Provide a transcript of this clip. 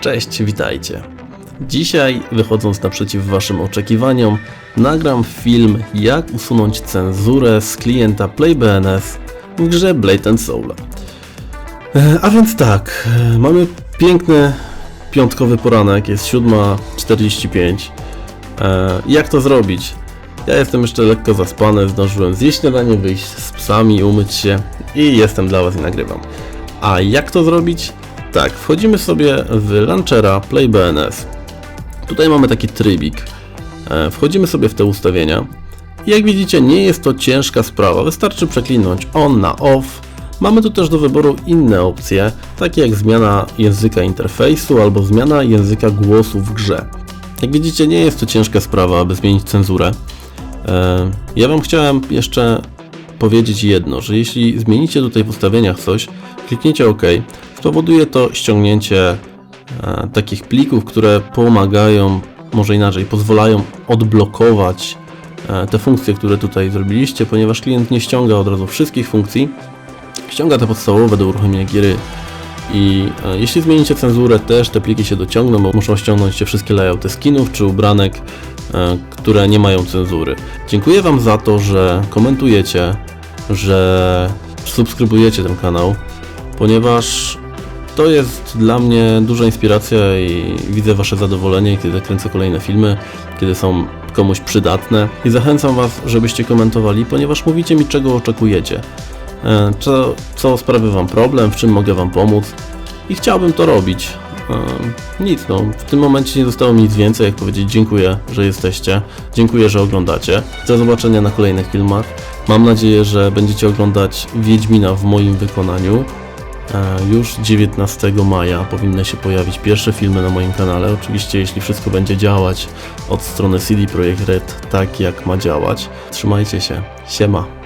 Cześć, witajcie. Dzisiaj, wychodząc naprzeciw Waszym oczekiwaniom, nagram film Jak usunąć cenzurę z klienta PlayBNS w grze Blade Soul. E, A więc tak, e, mamy piękny piątkowy poranek, jest 7.45. E, Jak to zrobić? Ja jestem jeszcze lekko zaspany, zdążyłem zjeść śniadanie, wyjść z psami, umyć się i jestem dla Was i nagrywam. A jak to zrobić? Tak, wchodzimy sobie w launchera PlayBNS. Tutaj mamy taki trybik. E, Wchodzimy sobie w te ustawienia. Jak widzicie, nie jest to ciężka sprawa. Wystarczy przeklinąć on na off. Mamy tu też do wyboru inne opcje, takie jak zmiana języka interfejsu albo zmiana języka głosu w grze. Jak widzicie, nie jest to ciężka sprawa, aby zmienić cenzurę. E, Ja Wam chciałem jeszcze powiedzieć jedno, że jeśli zmienicie tutaj w ustawieniach coś, klikniecie OK, spowoduje to ściągnięcie e, takich plików, które pomagają, może inaczej, pozwalają odblokować e, te funkcje, które tutaj zrobiliście, ponieważ klient nie ściąga od razu wszystkich funkcji, ściąga te podstawowe do uruchomienia giery i jeśli zmienicie cenzurę, też te pliki się dociągną, bo muszą ściągnąć się wszystkie layouty skinów czy ubranek, które nie mają cenzury. Dziękuję Wam za to, że komentujecie, że subskrybujecie ten kanał, ponieważ to jest dla mnie duża inspiracja i widzę Wasze zadowolenie, kiedy kręcę kolejne filmy, kiedy są komuś przydatne. I zachęcam Was, żebyście komentowali, ponieważ mówicie mi, czego oczekujecie. E, Co, co sprawia Wam problem, w czym mogę Wam pomóc i chciałbym to robić. Nic, no, w tym momencie nie zostało mi nic więcej, jak powiedzieć dziękuję, że jesteście, dziękuję, że oglądacie. Do zobaczenia na kolejnych filmach. Mam nadzieję, że będziecie oglądać Wiedźmina w moim wykonaniu. E, Już 19 maja powinny się pojawić pierwsze filmy na moim kanale. Oczywiście, jeśli wszystko będzie działać od strony CD Projekt Red tak jak ma działać. Trzymajcie się. Siema.